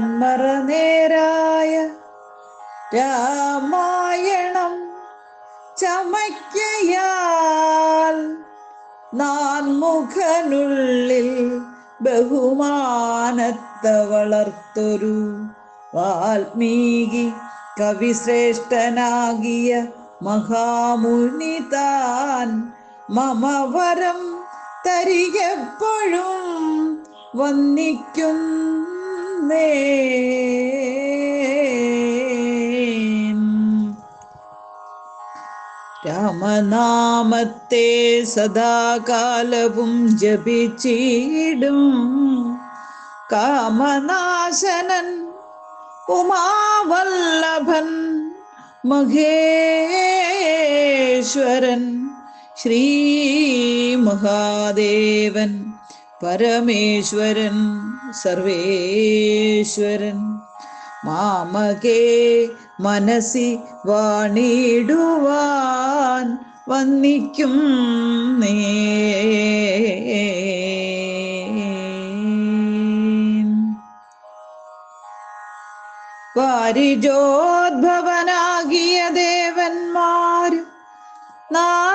നാൻ നേരായ രാമായണം ചമയ്ക്കയാൽ നാൻ മുഖനുള്ളിൽ ബഹുമാനത്തെ വളർത്തൊരു വാൽമീകി കവിശ്രേഷ്ഠനാകിയ മഹാമുനി താൻ മമവരം തരികെപ്പോഴും തരികെപ്പോഴും വന്നിക്കുന്നേ രാമനാമത്തെ സദാകാലവും ജപിച്ചിടും. കാമനാശനൻ ഉമാവല്ലഭൻ മഹേശ്വരൻ ശ്രീ മഹാദേവൻ. പരമേശ്വരൻ സർവേശ്വരൻ. മാമകേ മനസ്സി വാണിടുവാൻ വന്നിക്കും നേ. പാരിജോദ്ഭവനാകിയ ദേവന്മാർ നാരദ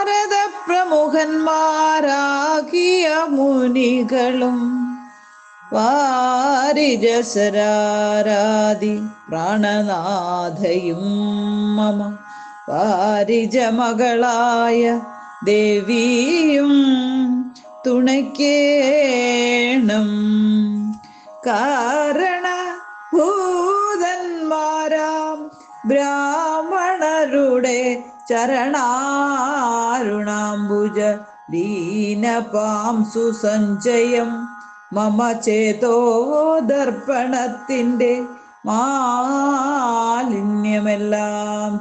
പ്രമുഖന്മാരാകിയ മുനികളും വാരിജസരാരാതി പ്രാണനാഥയും മമ. വാരിജമകളായ ദേവിയും തുണയ്ക്കേണം. കാരണ ഭൂതന്മാരാം ബ്രാഹ്മണരുടെ ചരണാരുണാംബുജ ദീനപാംസു സഞ്ചയം മമ ചേതോ ദർപ്പണത്തിന്റെ മാലിന്യമെല്ലാം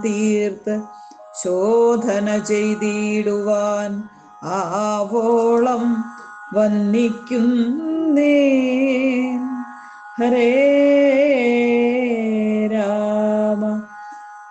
തീർത്ത് ശോധന ചെയ്തിടുവാൻ ആവോളം വന്നിക്കുന്നേ. ഹരേ